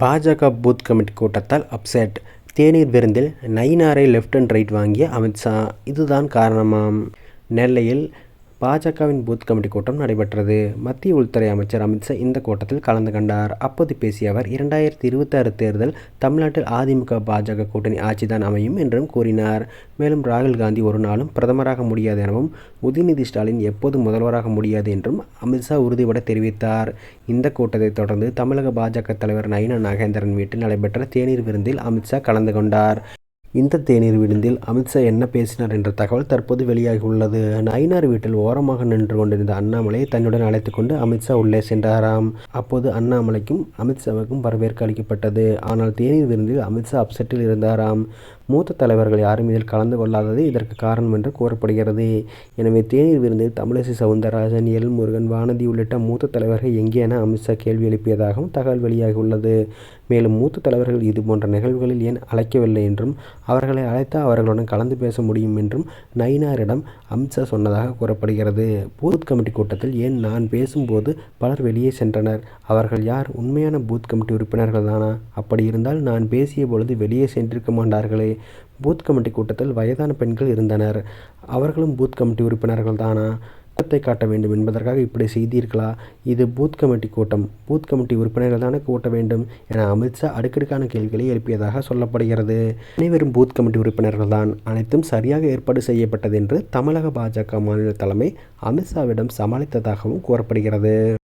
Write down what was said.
பாஜக booth committee கூட்டத்தால் upset தேநீர் விருந்தில் நயினாரை லெஃப்ட் அண்ட் ரைட் வாங்கிய அமித்ஷா இதுதான் காரணமாம். நெல்லையில் பாஜகவின் பூத் கமிட்டி கூட்டம் நடைபெற்றது. மத்திய உள்துறை அமைச்சர் அமித்ஷா இந்த கூட்டத்தில் கலந்து கொண்டார். அப்போது பேசிய அவர் இரண்டாயிரத்தி இருபத்தாறு தேர்தல் தமிழ்நாட்டில் அதிமுக பாஜக கூட்டணி ஆட்சிதான் அமையும் என்றும் கூறினார். மேலும் ராகுல் காந்தி ஒரு நாளும் பிரதமராக முடியாது எனவும் உதயநிதி ஸ்டாலின் எப்போதும் முதல்வராக முடியாது என்றும் அமித்ஷா உறுதிபட தெரிவித்தார். இந்த கூட்டத்தை தொடர்ந்து தமிழக பாஜக தலைவர் நயினா நாகேந்திரன் வீட்டில் நடைபெற்ற தேநீர் விருந்தில் அமித்ஷா கலந்து கொண்டார். இந்த தேநீர் விருந்தில் அமித்ஷா என்ன பேசினார் என்ற தகவல் தற்போது வெளியாகியுள்ளது. நயினார் வீட்டில் ஓரமாக நின்று கொண்டிருந்த அண்ணாமலையை தன்னுடன் அழைத்து கொண்டு அமித்ஷா உள்ளே சென்றாராம். அப்போது அண்ணாமலைக்கும் அமித்ஷாவுக்கும் வரவேற்பு அளிக்கப்பட்டது. ஆனால் தேநீர் விருந்தில் அமித்ஷா அப்செட்டில் இருந்தாராம். மூத்த தலைவர்கள் யாரும் இதில் கலந்து கொள்ளாதது இதற்கு காரணம் என்று கூறப்படுகிறது. எனவே தேநீர் விருந்தில் தமிழிசை சவுந்தரராஜன் எல். முருகன் வானதி உள்ளிட்ட மூத்த தலைவர்கள் எங்கே என அமித்ஷா கேள்வி எழுப்பியதாகவும் தகவல் வெளியாகியுள்ளது. மேலும் மூத்த தலைவர்கள் இதுபோன்ற நிகழ்வுகளில் ஏன் அழைக்கவில்லை என்றும் அவர்களை அழைத்தால் அவர்களுடன் கலந்து பேச முடியும் என்றும் நயினாரிடம் அமித்ஷா சொன்னதாக கூறப்படுகிறது. பூத் கமிட்டி கூட்டத்தில் ஏன் நான் பேசும்போது பலர் வெளியே சென்றனர்? அவர்கள் யார்? உண்மையான பூத் கமிட்டி உறுப்பினர்கள் தானா? அப்படி இருந்தால் நான் பேசிய பொழுது வெளியே சென்றிருக்க மாட்டார்களே. பூத் கமிட்டி கூட்டத்தில் வயதான பெண்கள் இருந்தனர். அவர்களும் பூத் கமிட்டி உறுப்பினர்கள் தானா? குற்றத்தை காட்ட வேண்டும் என்பதற்காக இப்படி செய்தீர்களா? இது பூத் கமிட்டி கூட்டம். பூத் கமிட்டி உறுப்பினர்கள் தானே கூட்ட வேண்டும் என அமித்ஷா அடுக்கடுக்கான கேள்விகளை எழுப்பியதாக சொல்லப்படுகிறது. அனைவரும் பூத் கமிட்டி உறுப்பினர்கள் தான். அனைத்தும் சரியாக ஏற்பாடு செய்யப்பட்டது என்று தமிழக பாஜக மாநில தலைமை அமித்ஷாவிடம் சமாளித்ததாகவும் கூறப்படுகிறது.